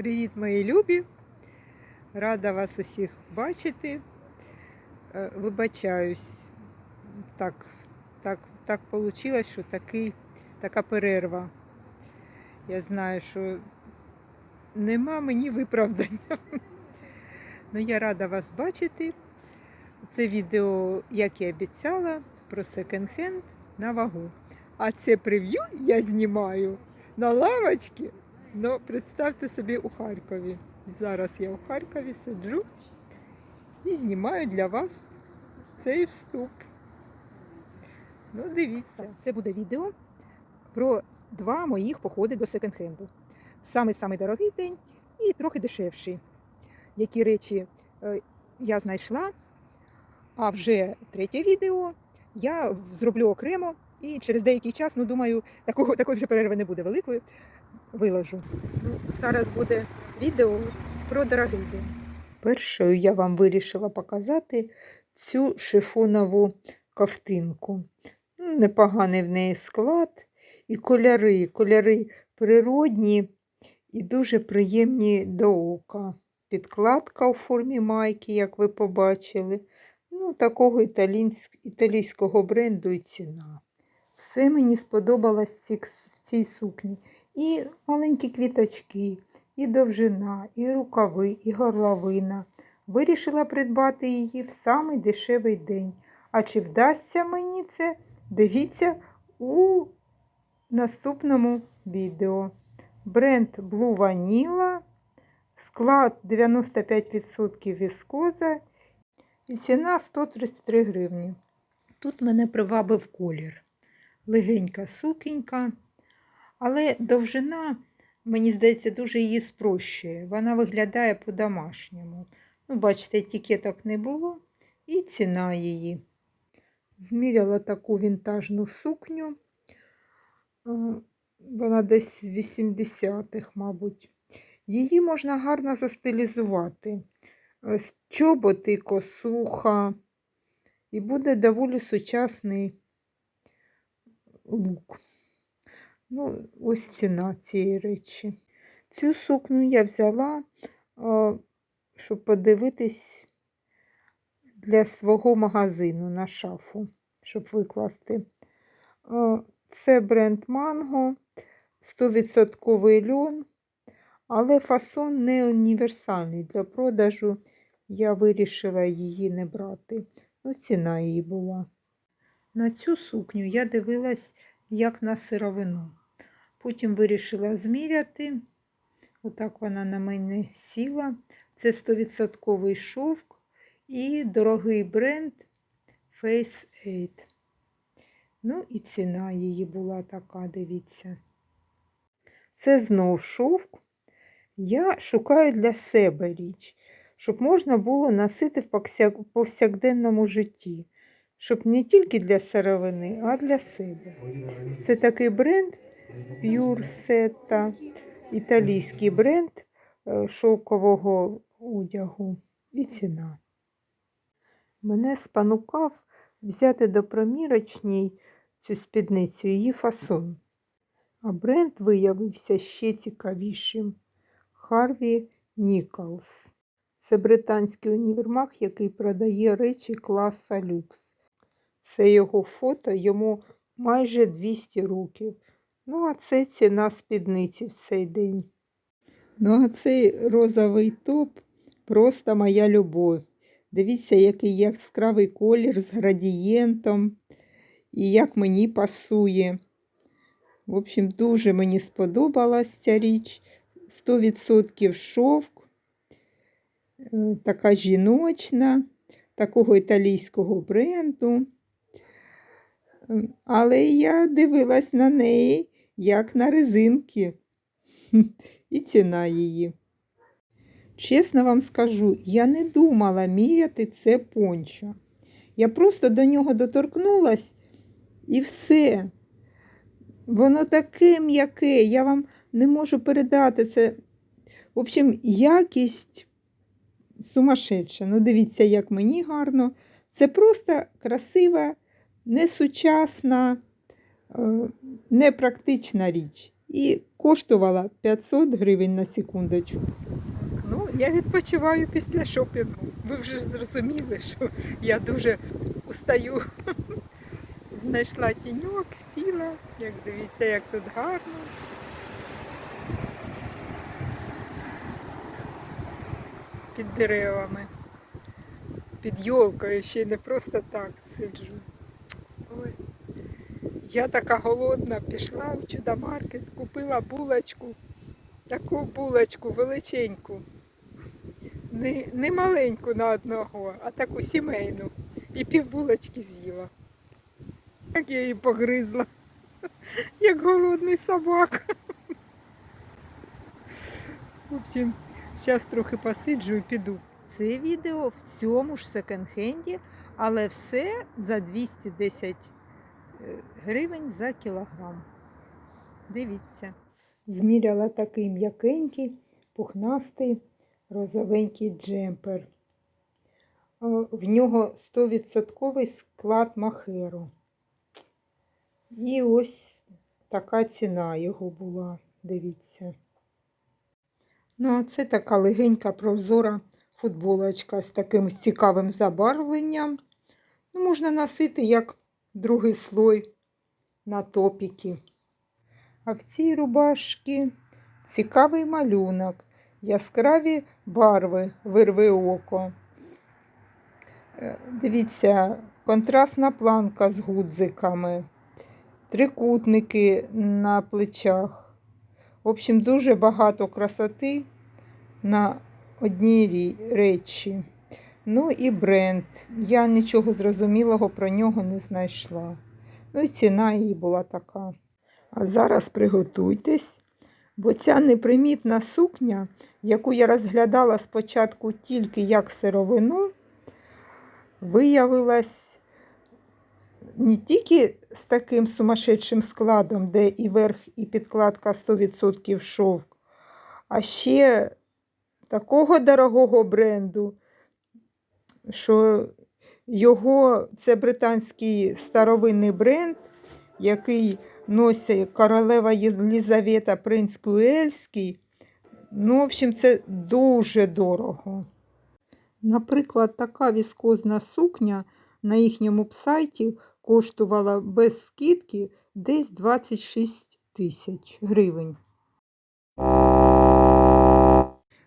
Привіт, мої любі! Рада вас усіх бачити. Е, Вибачаюсь, так, так, так вийшло, що такий, така перерва. Я знаю, що нема мені виправдання. Ну, я рада вас бачити. Це відео, як і обіцяла, про секонд-хенд на вагу. А це прев'ю я знімаю на лавочці. Ну, представте собі у Харкові. Зараз я у Харкові сиджу і знімаю для вас цей вступ. Ну, дивіться. Це буде відео про два моїх походи до секонд-хенду. Самий-самий дорогий день і трохи дешевший. Які речі е, я знайшла, а вже третє відео я зроблю окремо і через деякий час, ну думаю, такого, такої вже перерви не буде великої, виложу. Ну, зараз буде відео про дорогий день. Першою я вам вирішила показати цю шифонову ковтинку. Ну, Непоганий в неї склад і кольори. Кольори природні і дуже приємні до ока. Підкладка у формі майки, як ви побачили. Ну, такого італійського бренду і ціна. Все мені сподобалось в цій сукні. І маленькі квіточки, і довжина, і рукави, і горловина. Вирішила придбати її в самий дешевий день. А чи вдасться мені це? Дивіться у наступному відео. Бренд Blue Vanilla, склад 95% віскоза і ціна 133 гривні. Тут мене привабив колір. Легенька сукінька, але довжина, мені здається, дуже її спрощує. Вона виглядає по-домашньому. Ну, бачите, етикеток не було, і ціна її. Зміряла таку вінтажну сукню. Е, Вона десь з 80-х, мабуть. Її можна гарно застилізувати. Е, з Чоботи, косуха. І буде доволі сучасний лук. Ну, ось ціна цієї речі. Цю сукню я взяла, щоб подивитись для свого магазину на шафу, щоб викласти. Це бренд Mango, 100% льон, але фасон не універсальний. Для продажу я вирішила її не брати. Ну, ціна її була. На цю сукню я дивилась як на сировину. Потім вирішила зміряти. Отак вона на мене сіла. Це 100% шовк і дорогий бренд Face 8. Ну і ціна її була така, дивіться. Це знов шовк. Я шукаю для себе річ, щоб можна було носити в повсякденному житті. Щоб не тільки для сировини, а для себе. Це такий бренд Setta, італійський бренд е, шовкового одягу і ціна. Мене спонукав взяти до промірочній цю спідницю її фасон. А бренд виявився ще цікавішим. Харві Ніколс. Це британський універмаг, який продає речі класа люкс. Це його фото, йому майже 200 років. Ну, а це ціна спідниці в цей день. Ну, а цей розовий топ просто моя любов. Дивіться, який яскравий колір з градієнтом і як мені пасує. В общем, дуже мені сподобалась ця річ. 100% шовк, е, така жіночна, такого італійського бренду. Ем, Але я дивилась на неї як на резинки. І ціна її. Чесно вам скажу, я не думала міряти це пончо. Я просто до нього доторкнулась і все. Воно таке м'яке, я вам не можу передати це. В общем, якість сумасшедша. Ну, дивіться, як мені гарно. Це просто красива, несучасна, непрактична річ. і коштувала 500 гривень на секундочку. Ну, я відпочиваю після шопінгу. Ви вже зрозуміли, що я дуже устаю. Знайшла тіньок, сіла, як дивіться, як тут гарно. Під деревами, під йолкою, ще не просто так сиджу. Я така голодна, пішла в чудомаркет, купила булочку, таку булочку величеньку. Не, не маленьку на одного, а таку сімейну. І пів булочки з'їла. Як я її погризла, як голодний собака. В общем, зараз трохи посиджу і піду. Це відео в цьому ж секонд-хенді, але все за 210 е, гривень за кілограм. Дивіться. Зміряла такий м'якенький, пухнастий, розовенький джемпер. Е, В нього 100% склад махеру. І ось така ціна його була, дивіться. Ну, а це така легенька прозора футболочка з таким цікавим забарвленням. Ну, можна носити як другий слой на топіки. А в цій рубашці цікавий малюнок, яскраві барви, вирви око. Е, Дивіться, контрастна планка з гудзиками, трикутники на плечах. В общем, дуже багато красоти на одній речі. Ну і бренд. Я нічого зрозумілого про нього не знайшла. Ну і ціна її була така. А зараз приготуйтесь, бо ця непримітна сукня, яку я розглядала спочатку тільки як сировину, виявилась не тільки з таким сумасшедшим складом, де і верх, і підкладка 100% шовк, а ще такого дорогого бренду, що його це британський старовинний бренд, який носить королева Єлізавета принц Куельський. Ну, в общем, це дуже дорого. Наприклад, така віскозна сукня на їхньому сайті коштувала без скидки десь 26 тисяч гривень.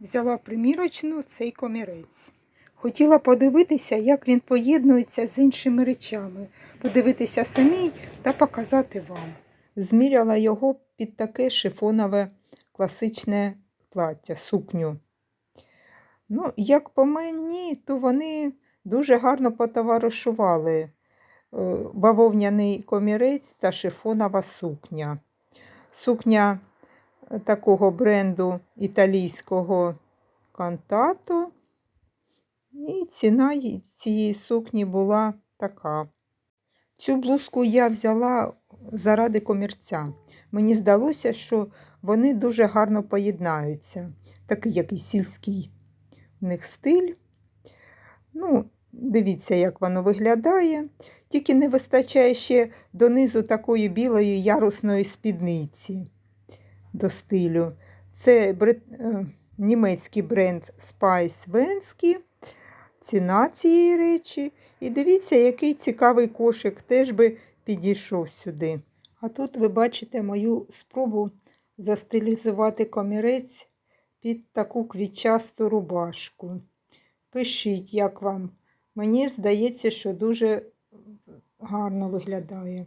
Взяла примірочну цей комірець. Хотіла подивитися, як він поєднується з іншими речами, подивитися самій та показати вам. Зміряла його під таке шифонове класичне плаття, сукню. Ну, як по мені, то вони дуже гарно потоваришували е, бавовняний комірець та шифонова сукня. Сукня е, такого бренду італійського кантато. І ціна цієї сукні була така. Цю блузку я взяла заради комірця. Мені здалося, що вони дуже гарно поєднаються. Такий якийсь сільський в них стиль. Ну, дивіться, як воно виглядає. Тільки не вистачає ще донизу такої білої ярусної спідниці до стилю. Це брит... е, німецький бренд Spice Wensky. Ціна цієї речі. І дивіться, який цікавий кошик теж би підійшов сюди. А тут ви бачите мою спробу застилізувати комірець під таку квітчасту рубашку. Пишіть, як вам. Мені здається, що дуже гарно виглядає.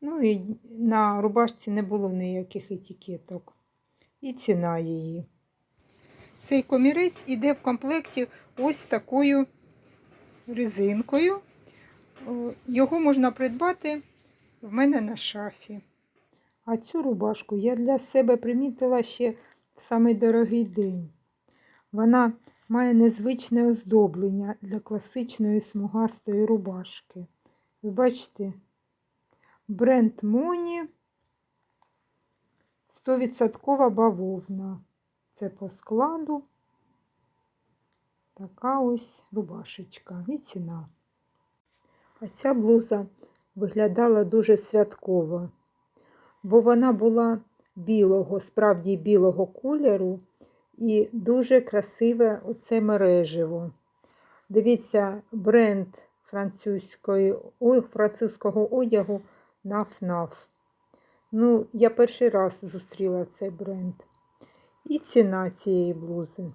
Ну і на рубашці не було ніяких етикеток. І ціна її. Цей комірець іде в комплекті ось такою резинкою. Його можна придбати в мене на шафі. А цю рубашку я для себе примітила ще в самий дорогий день. Вона має незвичне оздоблення для класичної смугастої рубашки. Ви бачите, бренд Моні 100% бавовна. Це по складу. Така ось рубашечка і ціна. А ця блуза виглядала дуже святково, бо вона була білого, справді білого кольору і дуже красиве оце мереживо. Дивіться, бренд французької, ой, французького одягу наф-наф. Ну, я перший раз зустріла цей бренд. І ціна цієї блузи.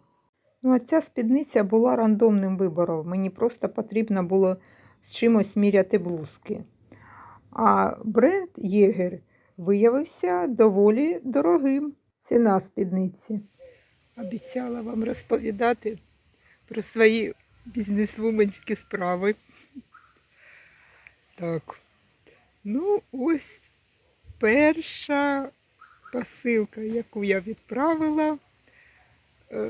Ну, а ця спідниця була рандомним вибором. Мені просто потрібно було з чимось міряти блузки. А бренд Єгер виявився доволі дорогим. Ціна спідниці. Обіцяла вам розповідати про свої бізнесвуменські справи. Так. Ну, ось перша посилка, яку я відправила. е,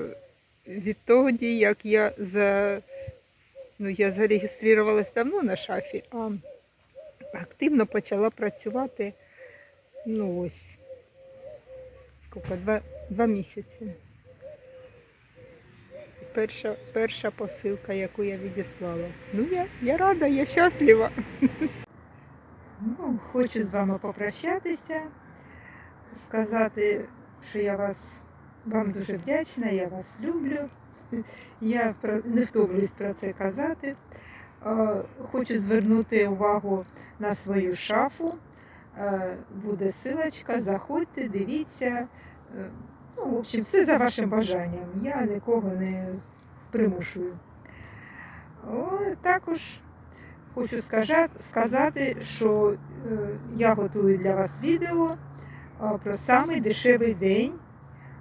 Відтоді, як я за ну, я зареєструвалась давно на шафі, а активно почала працювати ну ось скільки, два, два місяці. Перша, перша посилка, яку я відіслала. Ну, я, я рада, я щаслива. Ну, хочу з вами попрощатися, сказати, що я вас вам дуже вдячна, я вас люблю. Я не втомлююсь про це казати. Е, Хочу звернути увагу на свою шафу. Е, Буде силочка, заходьте, дивіться. Е, Ну, в общем, все за вашим бажанням. Я нікого не примушую. О, також хочу сказати, що я готую для вас відео про самий дешевий день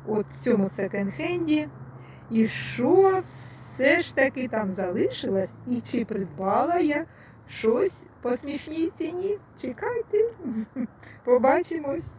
от в цьому секонд-хенді. І що все ж таки там залишилось, і чи придбала я щось по смішній ціні. Чекайте, побачимось.